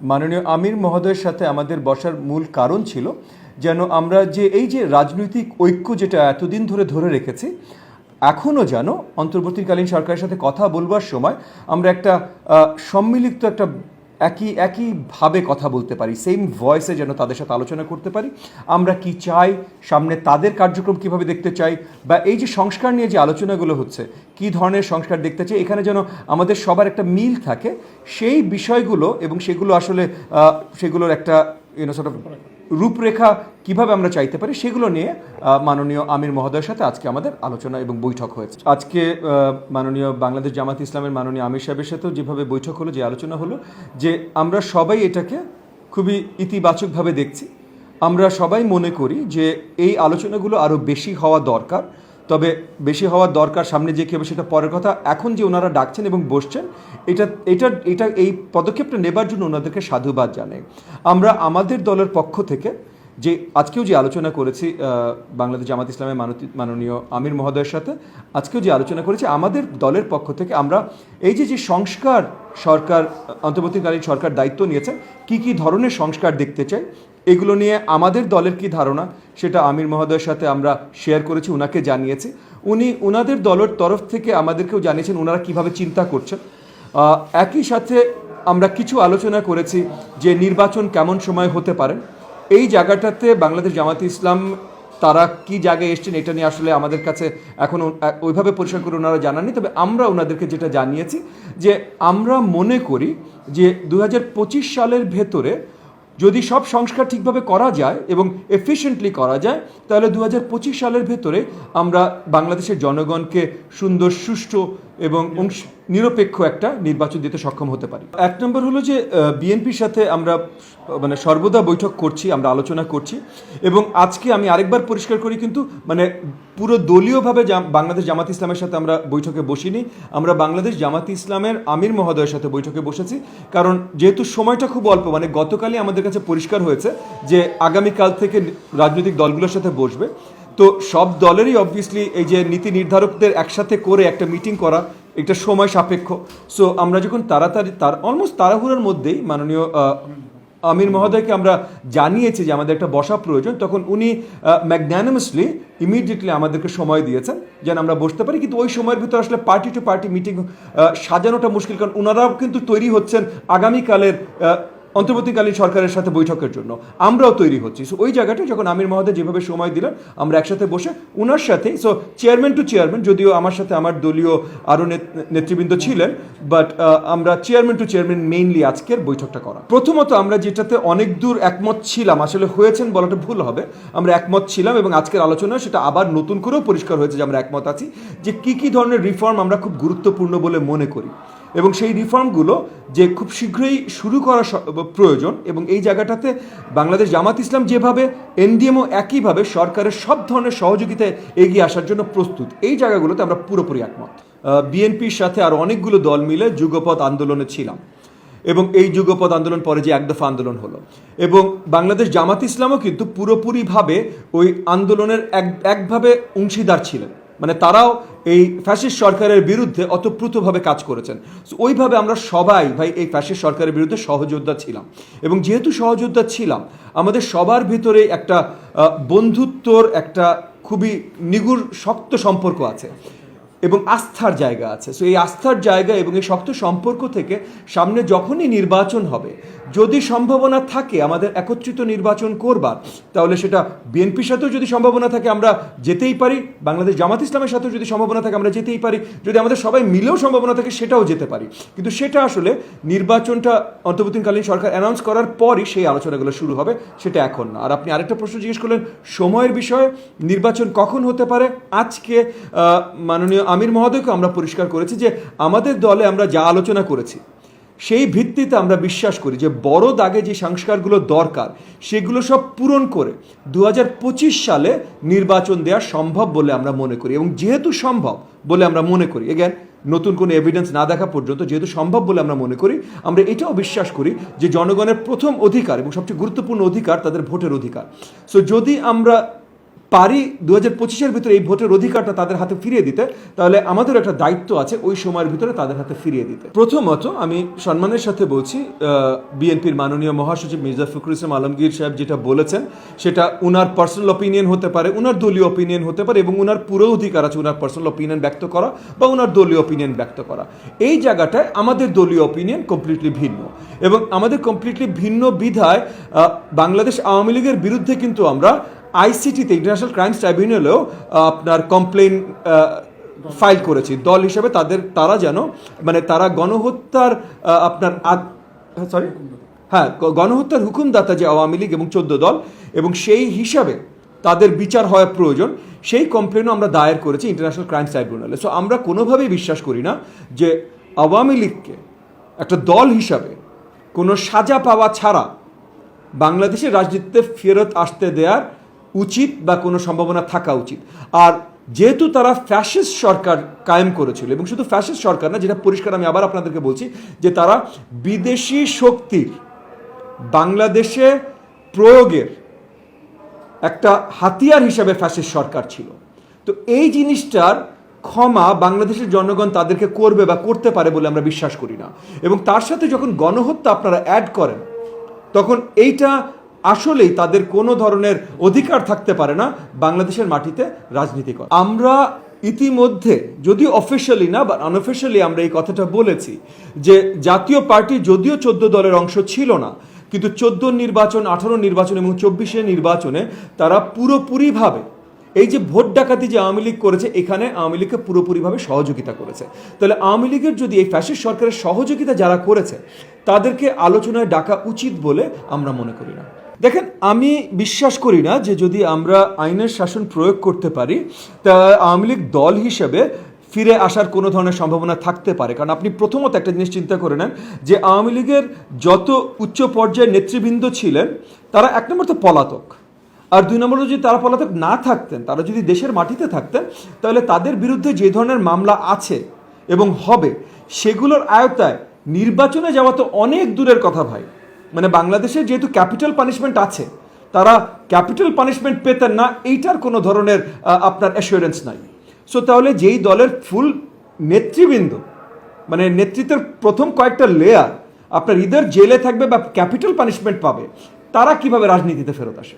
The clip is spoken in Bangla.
মাননীয় আমির মহোদয়ের সাথে আমাদের বসার মূল কারণ ছিল যেন আমরা যে এই যে রাজনৈতিক ঐক্য যেটা এতদিন ধরে ধরে রেখেছি, এখনও যেন অন্তর্বর্তীকালীন সরকারের সাথে কথা বলবার সময় আমরা একটা সম্মিলিত একটা একই একইভাবে কথা বলতে পারি সেম ভয়েসে যেন তাদের সাথে আলোচনা করতে পারি। আমরা কি চাই, সামনে তাদের কার্যক্রম কীভাবে দেখতে চাই, বা এই যে সংস্কার নিয়ে যে আলোচনাগুলো হচ্ছে, কি ধরনের সংস্কার দেখতে চাই, এখানে যেন আমাদের সবার একটা মিল থাকে, সেই বিষয়গুলো এবং সেগুলো আসলে সেগুলোর একটা ইউনো সর্ট রূপরেখা কীভাবে আমরা চাইতে পারি সেগুলো নিয়ে মাননীয় আমির মহোদয়ের সাথে আজকে আমাদের আলোচনা এবং বৈঠক হয়েছে। আজকে মাননীয় বাংলাদেশ জামাত ইসলামের মাননীয় আমির সাহেবের সাথেও যেভাবে বৈঠক হলো, যে আলোচনা হলো, যে আমরা সবাই এটাকে খুবই ইতিবাচকভাবে দেখছি। আমরা সবাই মনে করি যে এই আলোচনাগুলো আরও বেশি হওয়া দরকার। তবে বেশি হওয়ার দরকার সামনে যে কী হবে সেটা পরের কথা। এখন যে ওনারা ডাকছেন এবং বসছেন, এটা এটা এটা, এই পদক্ষেপটা নেবার জন্য ওনাদেরকে সাধুবাদ জানাই। আমরা আমাদের দলের পক্ষ থেকে যে আজকেও যে আলোচনা করেছি বাংলাদেশ জামাত ইসলামের মাননীয় আমির মহোদয়ের সাথে, আজকেও যে আলোচনা করেছি, আমাদের দলের পক্ষ থেকে আমরা এই যে যে সংস্কার সরকার, অন্তর্বর্তীকালীন সরকার দায়িত্ব নিয়েছে, কি কি ধরনের সংস্কার দেখতে চাই এগুলো নিয়ে আমাদের দলের কি ধারণা? সেটা আমির মহোদয়ের সাথে আমরা শেয়ার করেছি ওনাকে জানিয়েছি। উনি ওনাদের দলের তরফ থেকে আমাদেরকেও জানিয়েছেন ওনারা কীভাবে চিন্তা করছেন। একই সাথে আমরা কিছু আলোচনা করেছি যে নির্বাচন কেমন সময় হতে পারে। এই জায়গাটাতে বাংলাদেশ জামাতে ইসলাম, তারা কি জায়গায় এসছেন এটা নিয়ে আসলে আমাদের কাছে এখনও ওইভাবে পরিষ্কার করে ওনারা জানাননি। তবে আমরা ওনাদেরকে যেটা জানিয়েছি যে আমরা মনে করি যে দু হাজার পঁচিশ সালের ভেতরে যদি সব সংস্কার ঠিকভাবে করা যায় এবং এফিশিয়েন্টলি করা যায়, তাহলে দু হাজার পঁচিশ সালের ভেতরে আমরা বাংলাদেশের জনগণকে সুন্দর, সুষ্ঠু এবং নিরপেক্ষ একটা নির্বাচন দিতে সক্ষম হতে পারি। এক নম্বর হলো যে বিএনপির সাথে আমরা মানে সর্বদা বৈঠক করছি, আমরা আলোচনা করছি এবং আজকে আমি আরেকবার পরিষ্কার করি কিন্তু মানে পুরো দলীয়ভাবে বাংলাদেশ জামাত ইসলামের সাথে আমরা বৈঠকে বসিনি। আমরা বাংলাদেশ জামাত ইসলামের আমির মহোদয়ের সাথে বৈঠকে বসেছি। কারণ যেহেতু সময়টা খুব অল্প মানে গতকালই আমাদের কাছে পরিষ্কার হয়েছে যে, আগামীকাল থেকে রাজনৈতিক দলগুলোর সাথে বসবে। তো সব দলেরই অবভিয়াসলি এই যে নীতি নির্ধারকদের একসাথে করে একটা মিটিং করা একটা সময় সাপেক্ষ। সো আমরা যখন তাড়াতাড়ি, তার অলমোস্ট তাড়াহুড়োর মধ্যেই মাননীয় আমির মহোদয়কে আমরা জানিয়েছি যে আমাদের একটা বসা প্রয়োজন। তখন উনি ম্যাগনানিমাসলি ইমিডিয়েটলি আমাদেরকে সময় দিয়েছেন। যেন আমরা বসতে পারি, কিন্তু ওই সময়ের ভিতরে আসলে পার্টি টু পার্টি মিটিং সাজানোটা মুশকিল। কারণ ওনারাও কিন্তু তৈরি হচ্ছেন আগামীকালের অন্তর্বর্তীকালীন সরকারের সাথে বৈঠকের জন্য। আমরাও তৈরি হচ্ছি। সো ওই জায়গাটা যখন আমির মহোদয় যেভাবে সময় দিলেন, আমরা একসাথে বসে ওনার সাথে সো চেয়ারম্যান টু চেয়ারম্যান যদিও আমার সাথে আমার দলীয় আরও নেতৃবৃন্দ ছিলেন বাট আমরা চেয়ারম্যান টু চেয়ারম্যান মেইনলি আজকের বৈঠকটা করা। প্রথমত আমরা যেটাতে অনেক দূর একমত ছিলাম, আসলে হয়েছেন বলাটা ভুল হবে, আমরা একমত ছিলাম এবং আজকের আলোচনায় সেটা আবার নতুন করেও পরিষ্কার হয়েছে যে আমরা একমত আছি যে কি কি ধরনের রিফর্ম আমরা খুব গুরুত্বপূর্ণ বলে মনে করি। এবং সেই রিফর্মগুলো যে খুব শীঘ্রই শুরু করা প্রয়োজন এবং এই জায়গাটাতে বাংলাদেশ জামাত ইসলাম যেভাবে এনডিএমও একইভাবে সরকারের সব ধরনের সহযোগিতায় এগিয়ে আসার জন্য প্রস্তুত, এই জায়গাগুলোতে আমরা পুরোপুরি একমত। বিএনপির সাথে আর অনেকগুলো দল মিলে যুগপথ আন্দোলনে ছিলাম এবং এই যুগপথ আন্দোলন পরে যে একদফা আন্দোলন হলো এবং বাংলাদেশ জামাত ইসলামও কিন্তু পুরোপুরিভাবে ওই আন্দোলনের এক একভাবে অংশীদার ছিলেন। মানে তারাও এই ফ্যাসিস্ট সরকারের বিরুদ্ধে অতপ্রুতভাবে কাজ করেছেন। ওইভাবে আমরা সবাই ভাই এই ফ্যাসিস্ট সরকারের বিরুদ্ধে সহযোদ্ধা ছিলাম। এবং যেহেতু সহযোদ্ধা ছিলাম, আমাদের সবার ভিতরে একটা বন্ধুত্বর একটা খুবই নিগুড়, শক্ত সম্পর্ক আছে এবং আস্থার জায়গা আছে। সো এই আস্থার জায়গা এবং এই শক্ত সম্পর্ক থেকে সামনে যখনই নির্বাচন হবে যদি সম্ভাবনা থাকে আমাদের একত্রিত নির্বাচন করবার, তাহলে সেটা বিএনপির সাথেও যদি সম্ভাবনা থাকে, আমরা যেতেই পারি, বাংলাদেশ জামাত ইসলামের সাথেও যদি সম্ভাবনা থাকে, আমরা যেতেই পারি, যদি আমাদের সবাই মিলেও সম্ভাবনা থাকে, সেটাও যেতে পারি। কিন্তু সেটা আসলে নির্বাচনটা অন্তর্বর্তীকালীন সরকার অ্যানাউন্স করার পরই সেই আলোচনাগুলো শুরু হবে, সেটা এখন না। আর আপনি আরেকটা প্রশ্ন জিজ্ঞেস করলেন, সময়ের বিষয়ে নির্বাচন কখন হতে পারে? আজকে মাননীয় আমির মহোদয়কে আমরা পরিষ্কার করেছি যে আমাদের দলে আমরা যা আলোচনা করেছি সেই ভিত্তিতে আমরা বিশ্বাস করি যে বড় দাগে যে সংস্কারগুলো দরকার, সেগুলো সব পূরণ করে দু হাজার পঁচিশ সালে নির্বাচন দেওয়া সম্ভব বলে আমরা মনে করি এবং যেহেতু সম্ভব বলে আমরা মনে করি এগেন নতুন কোনো এভিডেন্স না দেখা পর্যন্ত যেহেতু সম্ভব বলে আমরা মনে করি, আমরা এটাও বিশ্বাস করি যে জনগণের প্রথম অধিকার এবং সবচেয়ে গুরুত্বপূর্ণ অধিকার তাদের ভোটের অধিকার। সো যদি আমরা পারি দু হাজার পঁচিশের ভিতরে এই ভোটের অধিকারটা তাদের হাতে ফিরিয়ে দিতে, তাহলে আমাদের একটা দায়িত্ব আছে ওই সময়ের ভিতরে তাদের হাতে ফিরিয়ে দিতে। প্রথমত আমি সম্মানের সাথে বলছি বিএনপির মাননীয় মহাসচিব মির্জা ফখরুল ইসলাম আলমগীর সাহেব যেটা বলেছেন, সেটা উনার পার্সোনাল অপিনিয়ন হতে পারে, উনার দলীয় অপিনিয়ন হতে পারে এবং উনার পুরো অধিকার আছে উনার পার্সোনাল অপিনিয়ন ব্যক্ত করা বা উনার দলীয় অপিনিয়ন ব্যক্ত করা। এই জায়গাটায় আমাদের দলীয় অপিনিয়ন কমপ্লিটলি ভিন্ন এবং আমাদের কমপ্লিটলি ভিন্ন বিধায় বাংলাদেশ আওয়ামী লীগের বিরুদ্ধে কিন্তু আমরা আইসিটিতে ইন্টারন্যাশনাল ক্রাইমস ট্রাইব্যুনালেও আপনার কমপ্লেন ফাইল করেছি। দল হিসেবে তাদের, তারা যেন মানে তারা গণহত্যার আপনার সরি হ্যাঁ গণহত্যার হুকুমদাতা যে আওয়ামী লীগ এবং চোদ্দ দল, এবং সেই হিসাবে তাদের বিচার হওয়া প্রয়োজন, সেই কমপ্লেনও আমরা দায়ের করেছি ইন্টারন্যাশনাল ক্রাইমস ট্রাইব্যুনালে সো আমরা কোনোভাবেই বিশ্বাস করি না যে আওয়ামী লীগকে একটা দল হিসাবে কোনো সাজা পাওয়া ছাড়া বাংলাদেশের রাজনীতিতে ফেরত আসতে দেওয়ার উচিত বা কোনো সম্ভাবনা থাকা উচিত। আর যেহেতু তারা ফ্যাসিস্ট সরকার কায়েম করেছিল এবং শুধু ফ্যাসিস্ট সরকার না, যেটা পরিষ্কার আমি আবার আপনাদেরকে বলছি, যে তারা বিদেশি শক্তির বাংলাদেশে প্রয়োগের একটা হাতিয়ার হিসাবে ফ্যাসিস্ট সরকার ছিল। তো এই জিনিসটার ক্ষমা বাংলাদেশের জনগণ তাদেরকে করবে বা করতে পারে বলে আমরা বিশ্বাস করি না। এবং তার সাথে যখন গণহত্যা আপনারা অ্যাড করেন, তখন এইটা আসলেই তাদের কোনো ধরনের অধিকার থাকতে পারে না বাংলাদেশের মাটিতে রাজনীতি করা। আমরা ইতিমধ্যে, যদিও অফিসিয়ালি না বা আনঅফিসিয়ালি আমরা এই কথাটা বলেছি যে জাতীয় পার্টি যদিও চোদ্দ দলের অংশ ছিল না, কিন্তু চোদ্দ নির্বাচন, আঠারো নির্বাচন এবং চব্বিশে নির্বাচনে তারা পুরোপুরিভাবে এই যে ভোট ডাকাতি যে আওয়ামী লীগ করেছে, এখানে আওয়ামী লীগকে পুরোপুরিভাবে সহযোগিতা করেছে। তাহলে আওয়ামী লীগের যদি এই ফ্যাসিস্ট সরকারের সহযোগিতা যারা করেছে, তাদেরকে আলোচনায় ডাকা উচিত বলে আমরা মনে করি না। দেখেন, আমি বিশ্বাস করি না যে যদি আমরা আইনের শাসন প্রয়োগ করতে পারি, তা আওয়ামী লীগ দল হিসেবে ফিরে আসার কোনো ধরনের সম্ভাবনা থাকতে পারে। কারণ আপনি প্রথমত একটা জিনিস চিন্তা করে নেন যে আওয়ামী লীগের যত উচ্চ পর্যায়ের নেতৃবৃন্দ ছিলেন, তারা এক নম্বর তো পলাতক। আর দুই নম্বর যদি তারা পলাতক না থাকতেন, তারা যদি দেশের মাটিতে থাকতেন, তাহলে তাদের বিরুদ্ধে যে ধরনের মামলা আছে এবং হবে, সেগুলোর আয়তায় নির্বাচনে যাওয়া তো অনেক দূরের কথা ভাই। মানে বাংলাদেশে যেহেতু ক্যাপিটাল পানিশমেন্ট আছে, তারা ক্যাপিটাল পানিশমেন্ট পেতেন না, এইটার কোনো ধরনের আপনার অ্যাসুরেন্স নাই। সো তাহলে যেই দলের ফুল নেতৃবৃন্দ মানে নেতৃত্বের প্রথম কয়েকটা লেয়ার আপনার ইদার জেলে থাকবে বা ক্যাপিটাল পানিশমেন্ট পাবে, তারা কীভাবে রাজনীতিতে ফেরত আসে?